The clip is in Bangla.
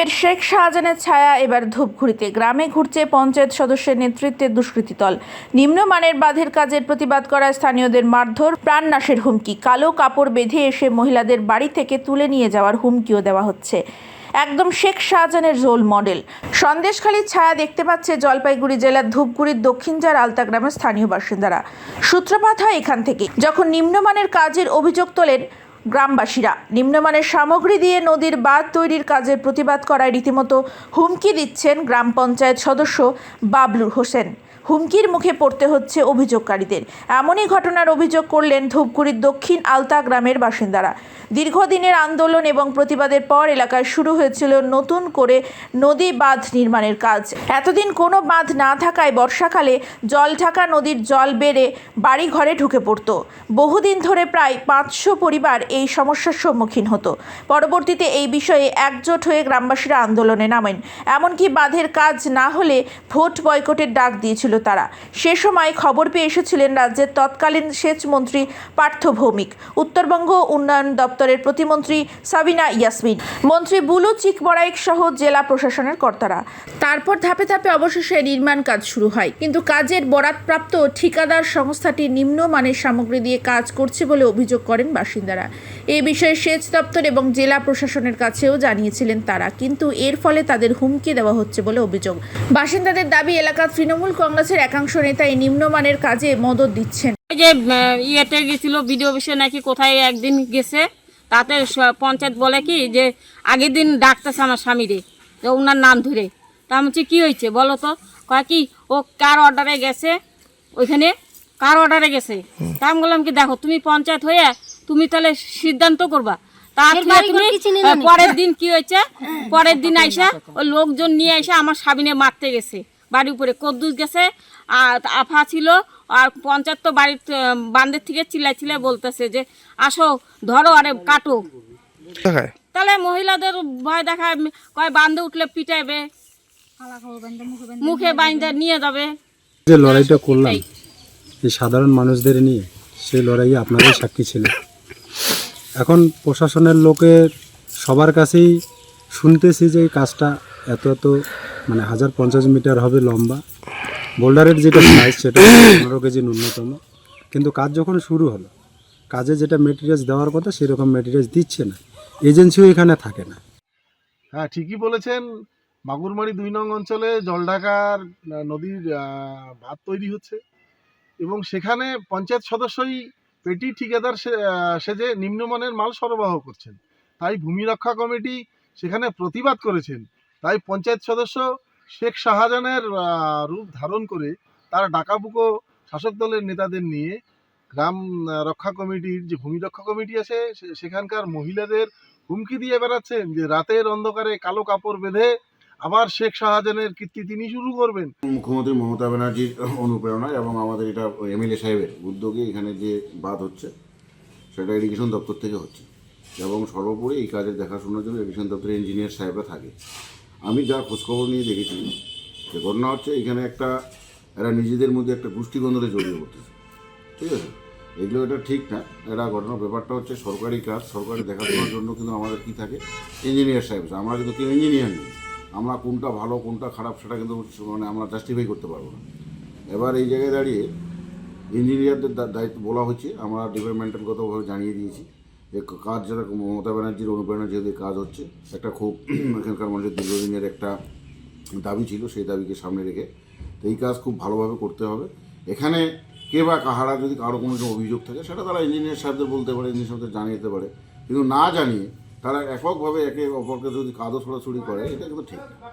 ফের শেখ শাহজাহানের ছায়া এবার ধূপঘুড়িতে গ্রামে ঘুরছে পঞ্চায়েত সদস্যের নেতৃত্বে দুষ্কৃতী দল। নিম্নমানের বাঁধের কাজের প্রতিবাদ করায় স্থানীয়দের মারধর, প্রাণনাশের হুমকি। কালো কাপড় বেঁধে এসে মহিলাদের বাড়ি থেকে তুলে নিয়ে যাওয়ার হুমকিও দেওয়া হচ্ছে। একদম শেখ শাহজাহানের রোল মডেল সন্দেশখালীর ছায়া দেখতে পাচ্ছে জলপাইগুড়ি জেলার ধূপগুড়ির দক্ষিণজার আলতা গ্রামের স্থানীয় বাসিন্দারা। সূত্রপাত হয় এখান থেকে। যখন নিম্নমানের কাজের অভিযোগ তোলেন গ্রামবাসীরা। নিম্নমানের সামগ্রী দিয়ে নদীর বাঁধ তৈরির কাজের প্রতিবাদ করায় রীতিমতো হুমকি দিচ্ছেন গ্রাম পঞ্চায়েত সদস্য বাবলুর হোসেন। হুমকির মুখে পড়তে হচ্ছে অভিযোগকারীদের। এমনই ঘটনার অভিযোগ করলেন ধূপগুড়ির দক্ষিণ আলতা গ্রামের বাসিন্দারা। দীর্ঘদিনের আন্দোলন এবং প্রতিবাদের পর এলাকায় শুরু হয়েছিল নতুন করে নদী বাঁধ নির্মাণের কাজ। এতদিন কোনো বাঁধ না থাকায় বর্ষাকালে জল ঢাকা নদীর জল বেড়ে বাড়ি ঘরে ঢুকে পড়ত। বহুদিন ধরে প্রায় পাঁচশো পরিবার এই সমস্যার সম্মুখীন হতো। পরবর্তীতে এই বিষয়ে একজোট হয়ে গ্রামবাসীরা আন্দোলনে নামেন। এমনকি বাঁধের কাজ না হলে ভোট বয়কটের ডাক দিয়েছিল তারা। সে সময় খবর পেয়ে এসেছিলেন রাজ্যের তৎকালীন সেচ মন্ত্রী পার্থ ভৌমিক। উত্তরবঙ্গ উন্নয়ন দপ্তরের প্রতিমন্ত্রী সাবিনা ইয়াসমিন। মন্ত্রী বুলু চিকবড়াইক সহ জেলা প্রশাসনের কর্তারা। তারপর ধাপে ধাপে অবশেষে নির্মাণ কাজ শুরু হয়। কিন্তু কাজের বরাতপ্রাপ্ত ঠিকাদার সংস্থাটি নিম্নমানের সামগ্রী দিয়ে কাজ করছে বলে অভিযোগ করেন বাসিন্দারা। এ বিষয়ে সেচ দপ্তর এবং জেলা প্রশাসনের কাছেও জানিয়েছিলেন তারা। কিন্তু এর ফলে তাদের হুমকি দেওয়া হচ্ছে বলে অভিযোগ। বাসিন্দাদের দাবি, এলাকার তৃণমূল কংগ্রেসের একাংশ নেতা এই নিম্নমানের কাজে মদত দিচ্ছেন। যে ইয়েতে গেছিল বিডিও অফিসে নাকি কোথায় একদিন গেছে তাতে পঞ্চায়েত বলে কি যে আগের দিন ডাকতেছে আমার স্বামীরে যে ওনার নাম ধরে। তা আমি বলছি কী হয়েছে? বলো তো। কয় কি ও কার অর্ডারে গেছে? ওইখানে কার অর্ডারে গেছে? তা আমি বললাম কি দেখো তুমি পঞ্চায়েত হয়ে তুমি তাহলে সিদ্ধান্ত করবা। তার তুমি পরের দিন কি হয়েছে? পরের দিন আইসা ওই লোকজন নিয়ে এসে আমার স্বামীনে মারতে গেছে। বাড়ির উপরে কদ্দুস গেছে আর আফা ছিল আর পঞ্চায়েত তো বাড়ির আহ, বান্দের থেকে চিল্লাই চিল্লাই বলতেছে যে আসো ধরো আরে কাটো। তাহলে মহিলাদের ভয় দেখায় কয় বান্ধে উঠলে পিটাইবে মুখে বাইন্দা নিয়ে যাবে। যে লড়াইটা করলাম এই সাধারণ মানুষদের নিয়ে সেই লড়াইয়ে আপনাদের সাক্ষী ছিল এখন প্রশাসনের লোকের সবার কাছেই শুনতেছি যে এই কাজটা এত এত মানে হাজার পঞ্চাশ মিটার হবে লম্বা। বোল্ডারের যেটা সাইজ সেটা পনেরো কেজি ন্যূনতম। কিন্তু কাজ যখন শুরু হলো, কাজে যেটা মেটেরিয়ালস দেওয়ার কথা সেরকম মেটেরিয়ালস দিচ্ছে না। এজেন্সিও এখানে থাকে না। হ্যাঁ ঠিকই বলেছেন। মাগুরমারি দুই নং অঞ্চলে জলঢাকার নদীর ভাত তৈরি হচ্ছে। এবং সেখানে পঞ্চায়েত সদস্যই পেটি ঠিকাদার সেজে নিম্নমানের মাল সরবরাহ করছেন। তাই ভূমি রক্ষা কমিটি সেখানে প্রতিবাদ করেছেন। তাই পঞ্চায়েত সদস্য শেখ শাহজাহানের রূপ ধারণ করে তার ডাকাবুকো শাসক দলের নেতাদের নিয়ে গ্রাম রক্ষা কমিটির যে ভূমি রক্ষা কমিটি আছে সেখানকার মহিলাদের হুমকি দিয়ে বেড়াচ্ছেন যে রাতের অন্ধকারে কালো কাপড় বেঁধে আবার শেখ শাহজাহানের কীর্তি তিনি শুরু করবেন। মুখ্যমন্ত্রী মমতা ব্যানার্জির অনুপ্রেরণায় এবং আমাদের এটা এমএলএ সাহেবের উদ্যোগে এখানে যে বাদ হচ্ছে, সেটা ইরিগেশন দপ্তর থেকে হচ্ছে। এবং সর্বোপরি এই কাজের দেখাশোনার জন্য ইরিগেশন দপ্তরের ইঞ্জিনিয়ার সাহেবরা থাকে। আমি যা খোঁজখবর নিয়ে দেখেছি যে ঘটনা হচ্ছে এখানে একটা, এরা নিজেদের মধ্যে একটা গোষ্ঠীদ্বন্দ্বে জড়িয়ে পড়তেছে। ঠিক আছে? এগুলো এটা ঠিক না। এটা ঘটনার ব্যাপারটা হচ্ছে সরকারি কাজ, সরকারি দেখাশোনার জন্য কিন্তু আমাদের কি থাকে? ইঞ্জিনিয়ার সাহেব। আমরা কিন্তু কেউ ইঞ্জিনিয়ার নেই। আমরা কোনটা ভালো, কোনটা খারাপ সেটা কিন্তু মানে আমরা জাস্টিফাই করতে পারব না। এবার এই জায়গায় দাঁড়িয়ে ইঞ্জিনিয়ারদের দায়িত্ব বলা হচ্ছে। আমরা ডিপার্টমেন্টালগতভাবে জানিয়ে দিয়েছি। যে কাজ যারা মমতা ব্যানার্জির অনুপ্রেরণা যেহেতু কাজ হচ্ছে, একটা খুব এখানকার মানুষের দীর্ঘদিনের একটা দাবি ছিল, সেই দাবিকে সামনে রেখে তো এই কাজ খুব ভালোভাবে করতে হবে। এখানে কে বা কাহারা যদি কারও কোনো অভিযোগ থাকে, সেটা তারা ইঞ্জিনিয়ার সাহেবদের বলতে পারে ইঞ্জিনিয়ার সাহেবদের জানিয়ে দিতে পারে। কিন্তু না জানিয়ে তারা এককভাবে একে অপরকে যদি কাদো ছড়াছড়ি করে, এটা কিন্তু ঠিক